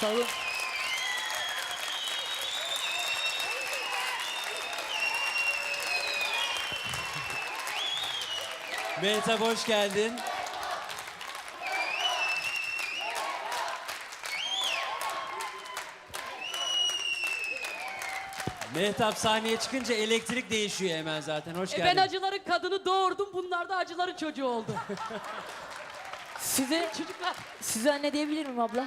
Sağ olun. Mehtap hoş geldin. Mehtap sahneye çıkınca elektrik değişiyor hemen zaten. Hoş E geldin. ben acıların kadını doğurdum. Bunlar da acıların çocuğu oldu. Size, Çocuklar. size anne diyebilir miyim abla?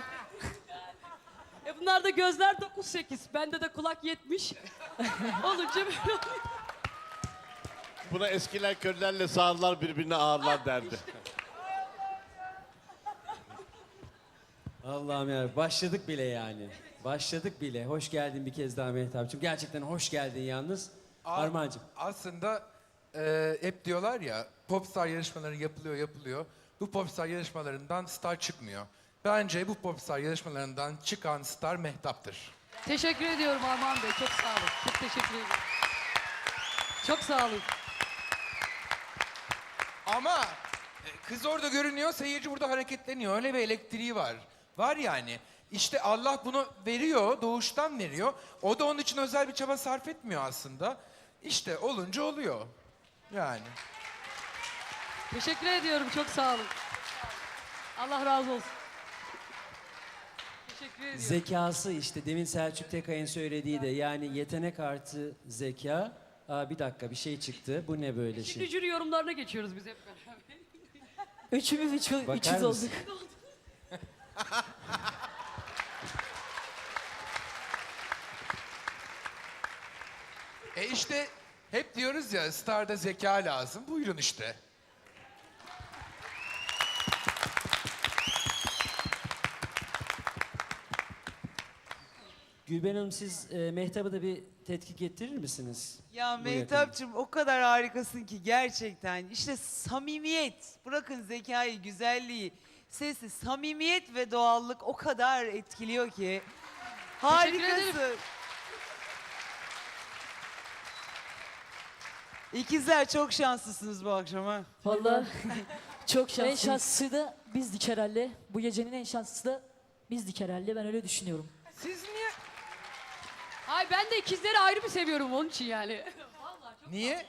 E bunlar da gözler 9-8. Bende de kulak 70. Olunca böyle oluyor. Buna eskiler körlerle sağırlar birbirine ağırlar derdi. Allah'ım ya başladık bile yani. Başladık bile. Hoş geldin bir kez daha Mehtap'cığım. Gerçekten hoş geldin yalnız. A- Armağan'cığım. Aslında e, hep diyorlar ya popstar yarışmaları yapılıyor yapılıyor. Bu popstar yarışmalarından star çıkmıyor. Bence bu popstar yarışmalarından çıkan star Mehtap'tır. Teşekkür ediyorum Armağan Bey. Çok sağ olun. Çok teşekkür ederim. Çok sağ olun. Ama e, kız orada görünüyor, seyirci burada hareketleniyor. Öyle bir elektriği var. Var yani. İşte Allah bunu veriyor, doğuştan veriyor. O da onun için özel bir çaba sarf etmiyor aslında. İşte olunca oluyor. Yani. Teşekkür ediyorum. Çok sağ olun. Allah razı olsun. Teşekkür ediyorum. Zekası işte demin Selçuk Tekay'ın söylediği de yani yetenek artı zeka. Aa, bir dakika bir şey çıktı. Bu ne böyle Şimdi şey? jüri yorumlarına geçiyoruz biz hep beraber. Üçümüz üç, Bakar üçüz mısın? olduk. E işte hep diyoruz ya starda zeka lazım. Buyurun işte. Gülben Hanım siz e, Mehtap'ı da bir tetkik ettirir misiniz? Ya Bu Mehtapçım o kadar harikasın ki gerçekten. İşte samimiyet, bırakın zekayı, güzelliği, sesi, samimiyet ve doğallık o kadar etkiliyor ki. ederim. Harikasın. İkizler çok şanslısınız bu akşam ha. Vallahi çok şanslı. En şanslısı da bizdik herhalde. Bu gecenin en şanslısı da bizdik herhalde. Ben öyle düşünüyorum. Siz niye? Ay ben de ikizleri ayrı bir seviyorum onun için yani. Vallahi çok, Niye?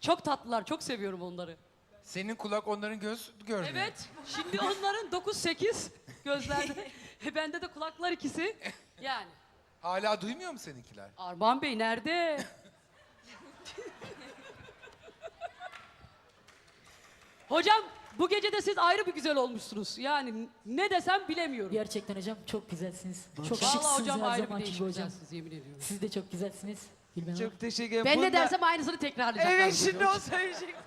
çok tatlılar. Çok seviyorum onları. Senin kulak onların göz görmüyor. Evet. Şimdi onların 9-8 gözlerde. E, Bende de kulaklar ikisi. Yani. Hala duymuyor mu seninkiler? Armağan Bey nerede? Hocam bu gece de siz ayrı bir güzel olmuşsunuz. Yani ne desem bilemiyorum. Gerçekten hocam çok güzelsiniz. Çok Vallahi şıksınız hocam her ayrı bir zamanki değişik gibi hocam. güzelsiniz yemin ediyorum. Siz de çok güzelsiniz. Gülben Hanım. Çok teşekkür ederim. Ben ne Bunlar- dersem aynısını tekrarlayacaklar. Evet şimdi o söyleyecek.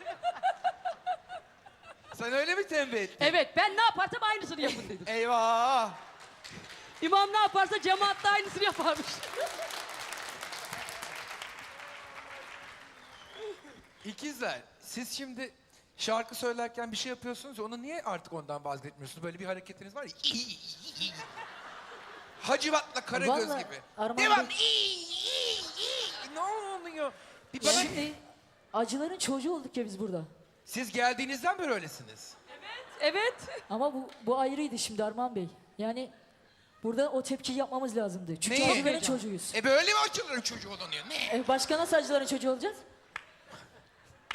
Sen öyle mi tembih ettin? Evet ben ne yaparsam aynısını yapın dedim. Eyvah! İmam ne yaparsa cemaat da aynısını yaparmış. İkizler, siz şimdi şarkı söylerken bir şey yapıyorsunuz ya, onu niye artık ondan vazgeçmiyorsunuz? Böyle bir hareketiniz var ya. Hacivat'la Karagöz Vallahi gibi. Armağan Devam. Bey- Ne oluyor? Bir bana... Şimdi acıların çocuğu olduk ya biz burada. Siz geldiğinizden beri öylesiniz. Evet. Ama bu, bu ayrıydı şimdi Armağan Bey. Yani burada o tepkiyi yapmamız lazımdı. Çünkü Neyi? acıların çocuğuyuz. E böyle mi açılır çocuğu olunuyor? Ne? E başka nasıl acıların çocuğu olacağız?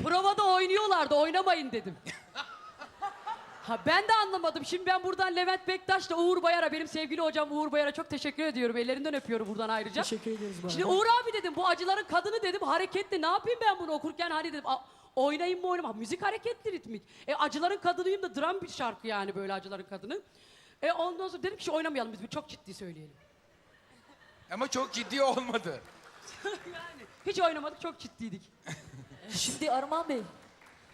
Provada oynuyorlardı oynamayın dedim. Ha ben de anlamadım. Şimdi ben buradan Levent Bektaş'la Uğur Bayar'a benim sevgili hocam Uğur Bayar'a çok teşekkür ediyorum. Ellerinden öpüyorum buradan ayrıca. Teşekkür ediyoruz bu Şimdi. Uğur abi dedim bu acıların kadını dedim hareketli ne yapayım ben bunu okurken hani dedim "A- oynayayım mı oynamam müzik hareketli ritmik. E acıların kadınıyım da dram bir şarkı yani böyle acıların kadını. E ondan sonra dedim ki "Şu oynamayalım biz çok ciddi söyleyelim. Ama çok ciddi olmadı. Hiç oynamadık çok ciddiydik. Şimdi Armağan Bey.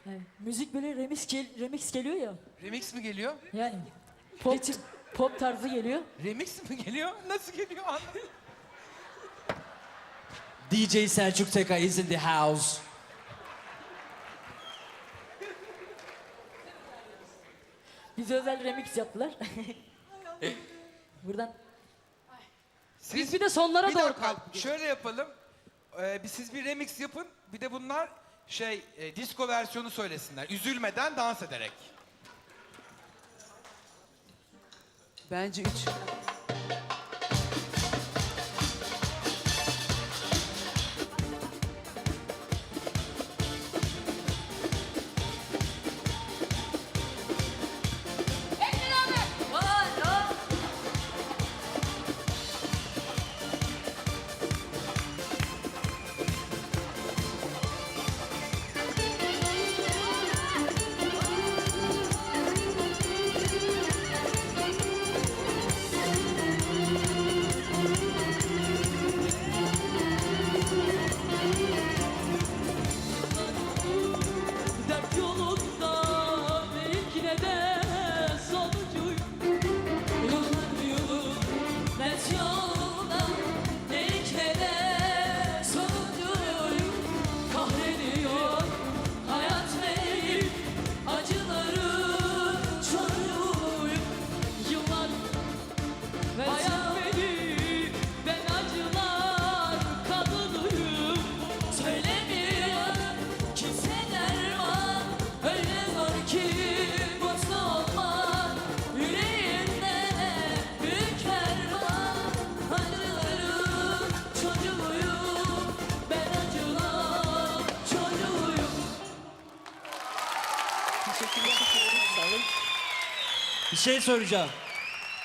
e, müzik böyle remix, gel- remix geliyor ya. Remix mi geliyor? Yani pop, pop tarzı geliyor. Remix mi geliyor? Nasıl geliyor? Anlamadım. DJ Selçuk Tekay is in the house. Bize özel remix yaptılar. Buradan Siz Biz bir de sonlara bir doğru dakika, kalktık. şöyle yapalım. Ee, bir, siz bir remix yapın. Bir de bunlar şey e, disco versiyonu söylesinler. Üzülmeden dans ederek. Bence üç. Şey soracağım.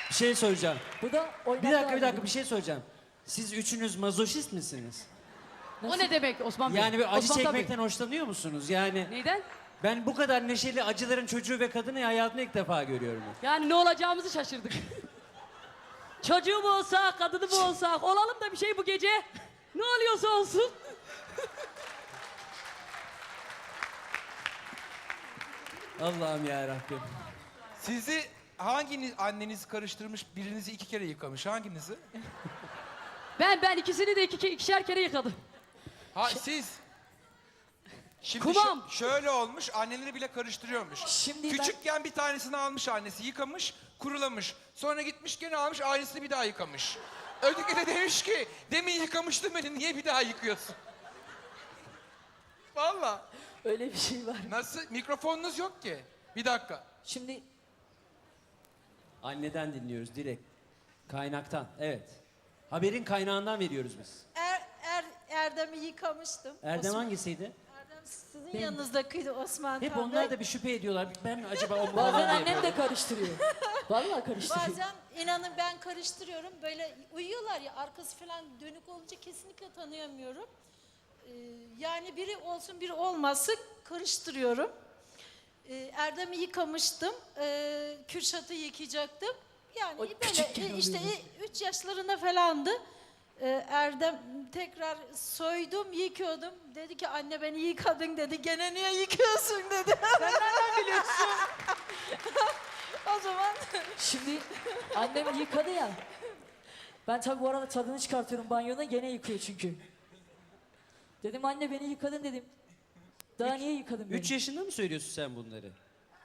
Bir şey soracağım. Bu da Bir dakika bir dakika bir şey soracağım. Siz üçünüz mazoşist misiniz? O ne demek Osman Bey? Yani bir acı Osman tabii. çekmekten hoşlanıyor musunuz? Yani Neyden? ben bu kadar neşeli acıların çocuğu ve kadını hayatımda ilk defa görüyorum. Yani ne olacağımızı şaşırdık. Çocuğu mu olsa, kadını mı olsa, olalım da bir şey bu gece. Ne oluyorsa olsun. Allah'ım ya Rabbim. Sizi hanginiz anneniz karıştırmış birinizi iki kere yıkamış hanginizi? Ben ben ikisini de iki, ikişer kere yıkadım. Ha siz. Şimdi Kumam. şö- şöyle olmuş anneleri bile karıştırıyormuş. Şimdi ben- Küçükken bir tanesini almış annesi yıkamış kurulamış. Sonra gitmiş gene almış aynısını bir daha yıkamış. Öteki de demiş ki demin yıkamıştın beni niye bir daha yıkıyorsun? Vallahi. Öyle bir şey var. Nasıl? Mikrofonunuz yok ki. Bir dakika. Şimdi Anneden dinliyoruz direkt. Kaynaktan. Evet. Haberin kaynağından veriyoruz biz. Er, er, Erdem'i yıkamıştım. Erdem Osman, hangisiydi? Erdem sizin yanınızdakıydı Osman Hep Tan onlar Bey. da bir şüphe ediyorlar. Ben acaba o mu bazen falan diye annem de karıştırıyor. Vallahi karıştırıyor. Bazen inanın ben karıştırıyorum. Böyle uyuyorlar ya arkası falan dönük olunca kesinlikle tanıyamıyorum. Ee, yani biri olsun biri olmasın karıştırıyorum. Ee, Erdem'i yıkamıştım. Ee, Kürşat'ı yıkayacaktım. Yani O böyle e, işte oluyordu. 3 yaşlarında falandı. Ee, Erdem tekrar soydum, yıkıyordum. Dedi ki anne beni yıkadın dedi. Gene niye yıkıyorsun dedi. Biliyorsun? o zaman Şimdi annem yıkadı ya. Ben tabii bu arada tadını çıkartıyorum banyoda gene yıkıyor çünkü. Dedim anne beni yıkadın dedim. Daha niye yıkadın beni? Üç yaşında mı söylüyorsun sen bunları?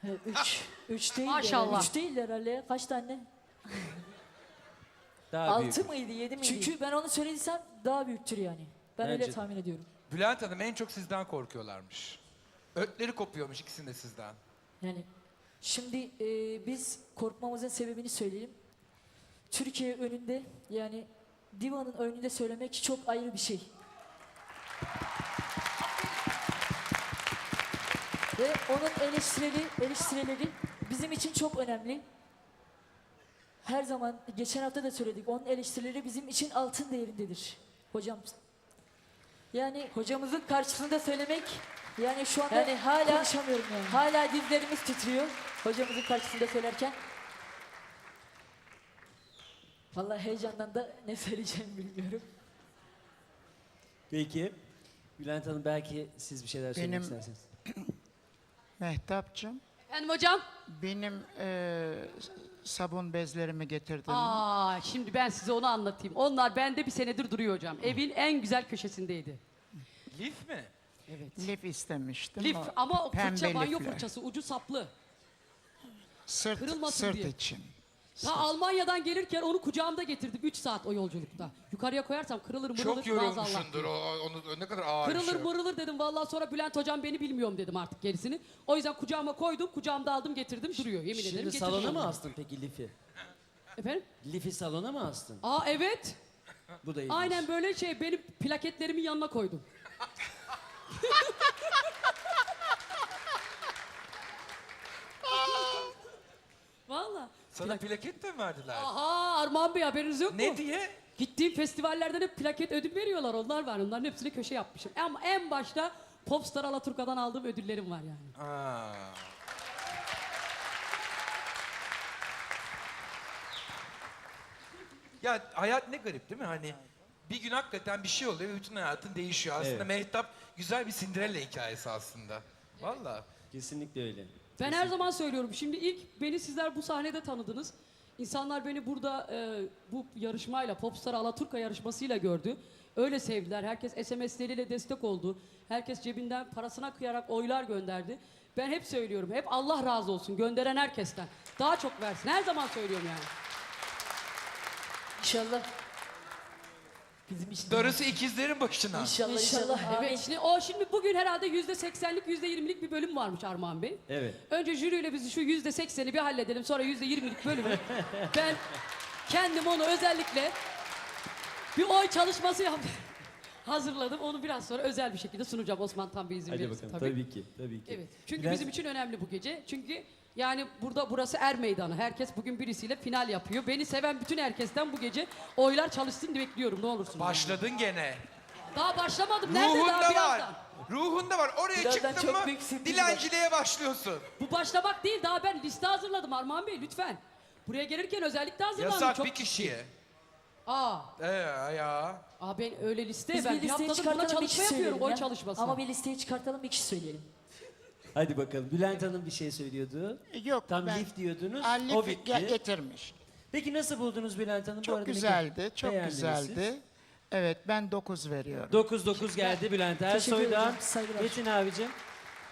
He, üç. Üç değil Maşallah. herhalde. Üç değil herhalde. Kaç tane? Daha büyük. Altı mıydı, yedi miydi? Çünkü ben onu söylediysem daha büyüktür yani. Ben öyle Bence de. tahmin ediyorum. Bülent Hanım en çok sizden korkuyorlarmış. Ötleri kopuyormuş ikisinin de sizden. Yani şimdi e, biz korkmamızın sebebini söyleyelim. Türkiye önünde yani divanın önünde söylemek çok ayrı bir şey. Ve onun eleştirileri, eleştirileri bizim için çok önemli. Her zaman geçen hafta da söyledik. Onun eleştirileri bizim için altın değerindedir. Hocam yani hocamızın karşısında söylemek yani şu anda yani hala konuşamıyorum yani. Hala dizlerimiz titriyor hocamızın karşısında söylerken. Vallahi heyecandan da ne söyleyeceğimi bilmiyorum. Peki. Bülent Hanım belki siz bir şeyler söylemek Benim- isterseniz. Mehtapçım, Efendim hocam? benim eee, sabun bezlerimi getirdim. Aa, şimdi ben size onu anlatayım. Onlar bende bir senedir duruyor hocam. Evin en güzel köşesindeydi. Lif mi? Lif istemiştim. Lif ama o fırça banyo lifler. fırçası ucu saplı. Sırt, kırılmasın sırt diye. için. Ta Almanya'dan gelirken onu kucağımda getirdim 3 saat o yolculukta. Yukarıya koyarsam kırılır mırılır Çok maazallah yorulmuşsundur. O, onu, ne kadar ağır bir Kırılır şey. mırılır dedim. Vallahi sonra Bülent hocam beni bilmiyorum dedim artık gerisini. O yüzden kucağıma koydum, kucağımda aldım getirdim duruyor. Yemin ederim Şimdi getirdim salona onu. mı astın peki lifi? Efendim? Lifi salona mı astın? Aa evet. Bu da ilginç. Aynen böyle şey benim plaketlerimin yanına koydum. Valla. Sana plaket de mi verdiler? Aha Armağan Bey haberiniz yok mu? Ne diye? Gittiğim festivallerden hep plaket ödül veriyorlar. Onlar var. Onların hepsini köşe yapmışım. Ama en başta Popstar Alaturka'dan aldığım ödüllerim var yani. Aa. Ya hayat ne garip değil mi? Hani bir gün hakikaten bir şey oluyor ve bütün hayatın değişiyor. Aslında Evet. Mehtap güzel bir Cinderella hikayesi aslında. Vallahi. Kesinlikle öyle. Ben her zaman söylüyorum. Şimdi ilk beni sizler bu sahnede tanıdınız. İnsanlar beni burada e, bu yarışmayla, Popstar Alaturka yarışmasıyla gördü. Öyle sevdiler. Herkes SMS'leriyle destek oldu. Herkes cebinden parasına kıyarak oylar gönderdi. Ben hep söylüyorum. Hep Allah razı olsun gönderen herkesten. Daha çok versin. Her zaman söylüyorum yani. İnşallah. Bizim için. Darısı ikizlerin başına. İnşallah İnşallah. Evet. Şimdi, o şimdi bugün herhalde yüzde seksenlik, yüzde yirmilik bir bölüm varmış Armağan Bey. Evet. Önce jüriyle biz şu yüzde sekseni bir halledelim. Sonra yüzde yirmilik bölümü. ben kendim onu özellikle bir oy çalışması yaptım. Hazırladım. Onu biraz sonra özel bir şekilde sunacağım Osman Tan Bey izin Hadi verirse bakalım. Tabii. ki. Tabii ki. Evet. Çünkü Biraz- bizim için önemli bu gece. Çünkü yani burada burası er meydanı. Herkes bugün birisiyle final yapıyor. Beni seven bütün herkesten bu gece oylar çalışsın diye bekliyorum. Ne olursun. Başladın gene. Daha başlamadım. Nerede daha Ruhunda var. birazdan? Ruhunda var. Oraya Birazdan çıktın çok mı sürpriz dilenciliğe başlıyorsun. Bu başlamak değil. Daha ben liste hazırladım Armağan Bey lütfen. Buraya gelirken özellikle hazırlandım. Yasak Çok bir kişiye. Aa, Ee ya. aa ben öyle liste Biz ben bir bir listeyi haftadır buna çıkartalım bir çalışma kişi yapıyorum. söyleyelim Oy ya. çalışması. Ama bir listeyi çıkartalım bir kişi söyleyelim. Hadi bakalım. Bülent Hanım bir şey söylüyordu. Yok Tam ben lif diyordunuz. Aa, o bitti. ge- getirmiş. Peki nasıl buldunuz Bülent Hanım? Bu Çok güzeldi, çok güzeldi. Evet ben 9 veriyorum. 9-9 geldi Bülent Ersoy'dan. ederim, saygılar. Metin abicim.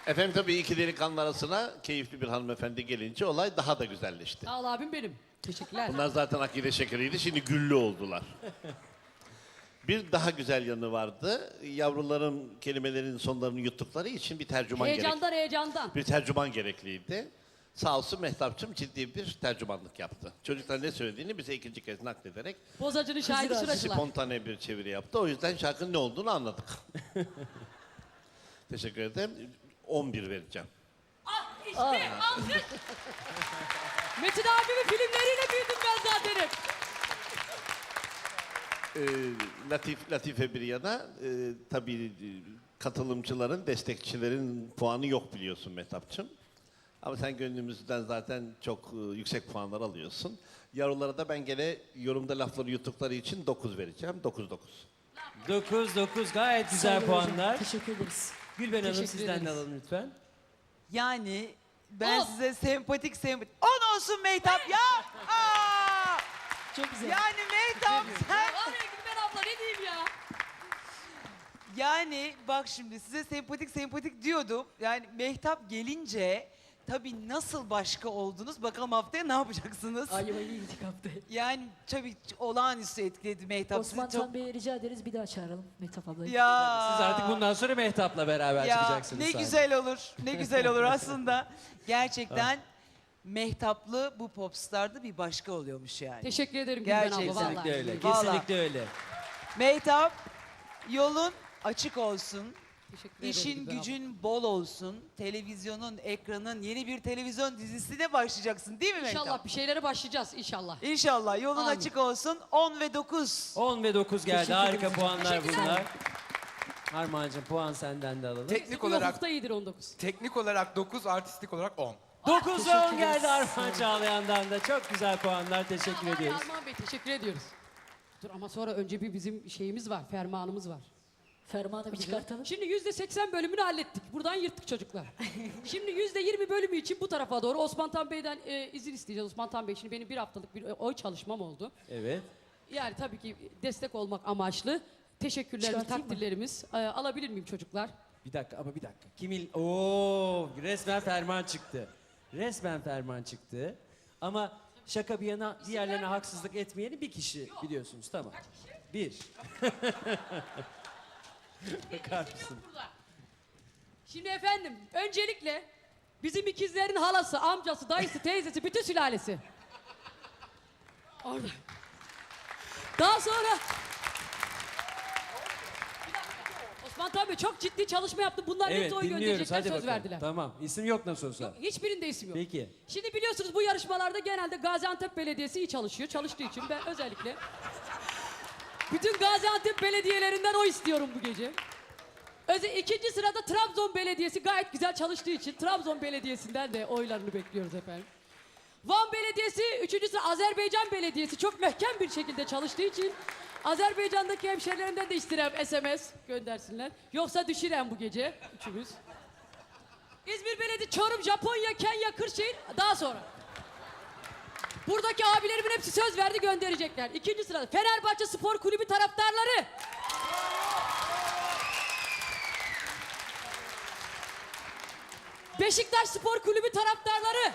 Efendim tabii iki delikanlı arasına keyifli bir hanımefendi gelince olay daha da güzelleşti. Sağ ol abim benim. Teşekkürler. Bunlar zaten akide şekeriydi, şimdi güllü oldular. Bir daha güzel yanı vardı. Yavruların kelimelerin sonlarını yuttukları için bir tercüman gerek. heyecandan heyecandan. Bir tercüman gerekliydi. Sağ olsun Mehtapçım ciddi bir tercümanlık yaptı. Çocuklar ne söylediğini bize ikinci kez naklederek Bozacının şahidi şuracılar. spontane bir çeviri yaptı. O yüzden şarkının ne olduğunu anladık. Teşekkür ederim. 11 vereceğim. Ah işte alkış. Metin abimin filmleriyle büyüdüm ben zaten hep. Ee, Latif, Latife bir yana, e, tabii e, katılımcıların, destekçilerin puanı yok biliyorsun Mehtapçım. Ama sen gönlümüzden zaten çok e, yüksek puanlar alıyorsun. Yavrulara da ben gene yorumda lafları yuttukları için 9 vereceğim. 9-9. 9-9 gayet güzel Saygılar hocam, puanlar. Teşekkür ederiz. Gülben Hanım Teşekkür sizden de ederiz. alalım lütfen. Yani ben On. size sempatik sempatik... 10 olsun Mehtap ya! Aa! Çok güzel. Yani Mehtap sen... Var ya Gülben abla ne diyeyim ya. Yani bak şimdi size sempatik sempatik diyordum. Yani Mehtap gelince tabii nasıl başka oldunuz bakalım haftaya ne yapacaksınız? Ayvayı yedik hafta. Yani tabii olağanüstü etkiledi Mehtap sizi Osman çok. Tan Bey'e rica ederiz bir daha çağıralım Mehtap ablayı. Ya. Siz artık bundan sonra Mehtap'la beraber ya, çıkacaksınız. Ne sahneye. güzel olur. Ne güzel olur aslında. Gerçekten Mehtaplı bu popstarda bir başka oluyormuş yani. Teşekkür ederim Gülben abla Gerçekten. vallahi. Kesinlikle öyle. Vallahi. Kesinlikle öyle. Mehtap yolun açık olsun. Teşekkür ederim İşin gücün bol olsun. Televizyonun, ekranın yeni bir televizyon dizisine başlayacaksın değil mi Mehtap? İnşallah bir şeylere başlayacağız inşallah. İnşallah yolun Amin. açık olsun. 10 ve 9. 10 ve 9 geldi. Harika puanlar bunlar. Armağan'cığım puan senden de alalım. Teknik olarak hafta iyidir 19. teknik olarak 9, artistik olarak 10. 9 ve 10 geldi Armağan Çağlayan'dan da. Çok güzel puanlar. Teşekkür ediyoruz. Armağan Bey teşekkür ediyoruz. Dur ama sonra önce bir bizim şeyimiz var, fermanımız var. Fermanı bir çıkartalım. Şimdi yüzde seksen bölümünü hallettik. Buradan yırttık çocuklar. şimdi yüzde yirmi bölümü için bu tarafa doğru Osman Tan Bey'den e, izin isteyeceğiz. Osman Tan Bey şimdi benim bir haftalık bir oy çalışmam oldu. Evet. Yani tabii ki destek olmak amaçlı. Teşekkürlerimiz, Çıkartayım mı? takdirlerimiz. E, alabilir miyim çocuklar? Bir dakika ama bir dakika. Kimin? Oo, resmen ferman çıktı. Resmen ferman çıktı. Ama şaka bir yana diğerlerine haksızlık etmeyeni bir kişi biliyorsunuz. Tamam. Bir. Bakar mısın? Şimdi efendim öncelikle bizim ikizlerin halası, amcası, dayısı, teyzesi, bütün sülalesi. Orada. Daha sonra... Osman tabii çok ciddi çalışma yaptı. Bunların Evet hepsi oy gönderecekler söz bakalım. verdiler. Tamam isim yok nasıl olsa. Hiçbirinde isim yok. Peki. Şimdi biliyorsunuz bu yarışmalarda genelde Gaziantep Belediyesi iyi çalışıyor. Çalıştığı için ben özellikle bütün Gaziantep belediyelerinden o istiyorum bu gece. Özel, ikinci sırada Trabzon Belediyesi gayet güzel çalıştığı için Trabzon Belediyesi'nden de oylarını bekliyoruz efendim. Van Belediyesi, üçüncü sıra Azerbaycan Belediyesi çok möhkem bir şekilde çalıştığı için Azerbaycan'daki hemşerilerimden de istirem SMS göndersinler. Yoksa düşürem bu gece üçümüz. İzmir Belediye, Çorum, Japonya, Kenya, Kırşehir daha sonra. Buradaki abilerimin hepsi söz verdi gönderecekler. İkinci sırada Fenerbahçe Spor Kulübü taraftarları. Beşiktaş Spor Kulübü taraftarları.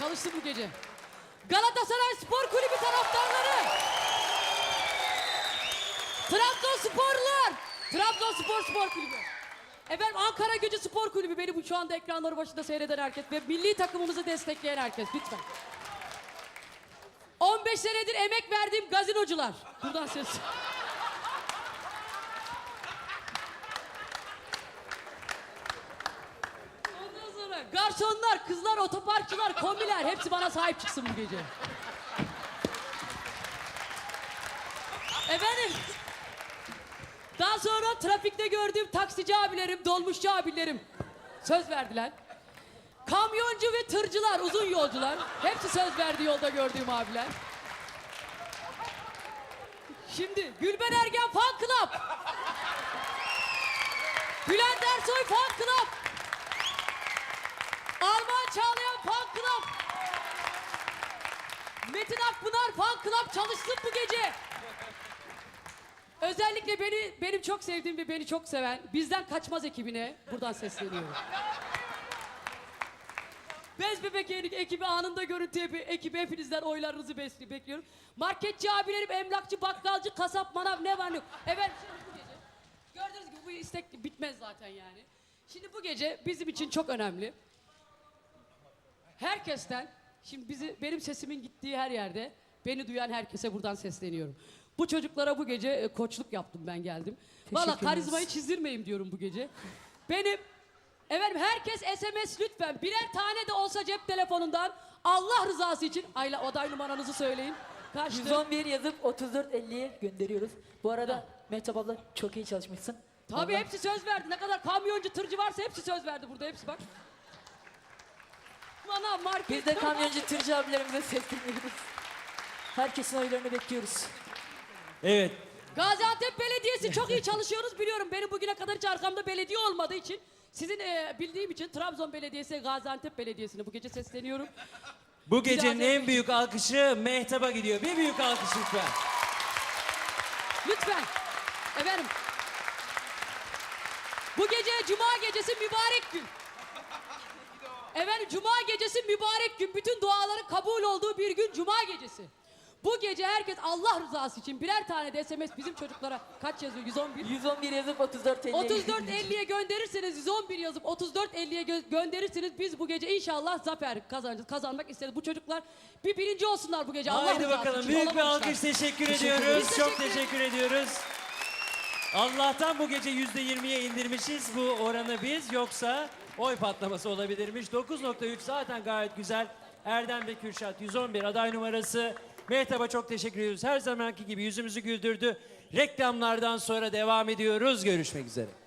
Çalıştı bu gece. Galatasaray Spor Kulübü taraftarları. Trabzonsporlular. Trabzonspor Spor Kulübü. Efendim Ankara Gücü Spor Kulübü beni bu şu anda ekranları başında seyreden herkes ve milli takımımızı destekleyen herkes lütfen. 15 senedir emek verdiğim gazinocular. Buradan ses. Ondan sonra garsonlar, kızlar, otoparkçılar, kombiler hepsi bana sahip çıksın bu gece. Efendim daha sonra trafikte gördüğüm taksici abilerim, dolmuşçu abilerim söz verdiler. Kamyoncu ve tırcılar, uzun yolcular hepsi söz verdi yolda gördüğüm abiler. Şimdi Gülben Ergen Fan Club. Bülent Ersoy Fan Club. Armağan Çağlayan Fan Club. Metin Akpınar Fan Club çalışsın bu gece. Özellikle beni benim çok sevdiğim ve beni çok seven bizden kaçmaz ekibine buradan sesleniyorum. Bez Bebek Erik ekibi anında görüntü epi- ekibi hepinizden oylarınızı besli- bekliyorum. Marketçi abilerim, emlakçı, bakkalcı, kasap, manav ne var ne yok. Efendim şimdi bu gece gördüğünüz gibi bu istek bitmez zaten yani. Şimdi bu gece bizim için çok önemli. Herkesten, şimdi bizi benim sesimin gittiği her yerde beni duyan herkese buradan sesleniyorum. Bu çocuklara bu gece e, koçluk yaptım ben geldim. Valla Teşekkür karizmayı çizdirmeyin diyorum bu gece. Benim efendim herkes SMS lütfen birer tane de olsa cep telefonundan Allah rızası için ayla aday numaranızı söyleyin. Kaçtı? 111 yazıp 3450'ye gönderiyoruz. Bu arada Mehtap abla çok iyi çalışmışsın. Tabii Allah- hepsi söz verdi. Ne kadar kamyoncu, tırcı varsa hepsi söz verdi burada. Hepsi bak. Bana market... Biz de kamyoncu tırcı abilerimize sesleniyoruz. Herkesin oylarını bekliyoruz. Evet Gaziantep Belediyesi çok iyi çalışıyoruz biliyorum. Benim bugüne kadar hiç arkamda belediye olmadığı için sizin e, bildiğim için Trabzon Belediyesi, Gaziantep Belediyesi'ne bu gece sesleniyorum. bu gecenin Biraz en büyük alkışı Mehtap'a gidiyor. Bir büyük alkış lütfen. Lütfen. Efendim. Bu gece Cuma gecesi mübarek gün. Efendim Cuma gecesi mübarek gün. Bütün duaların kabul olduğu bir gün Cuma gecesi. Bu gece herkes Allah rızası için birer tane de SMS bizim çocuklara kaç yazıyor? 111. 111 yazıp 3450'ye 34 50'ye gönderirseniz 111 yazıp 34 50'ye gö- gönderirseniz biz bu gece inşallah zafer kazanacağız. Kazanmak isteriz. Bu çocuklar bir birinci olsunlar bu gece. Allah Haydi rızası bakalım için. büyük bir Olamamışlar. alkış teşekkür, ediyoruz. ederiz. Çok Teşekkür teşekkür ediyoruz. Allah'tan bu gece yüzde yirmiye indirmişiz bu oranı biz. Yoksa oy patlaması olabilirmiş. 9.3 zaten gayet güzel. Erdem ve Kürşat 111 aday numarası. Mehtap'a çok teşekkür ediyoruz. Her zamanki gibi yüzümüzü güldürdü. Reklamlardan sonra devam ediyoruz. Görüşmek üzere.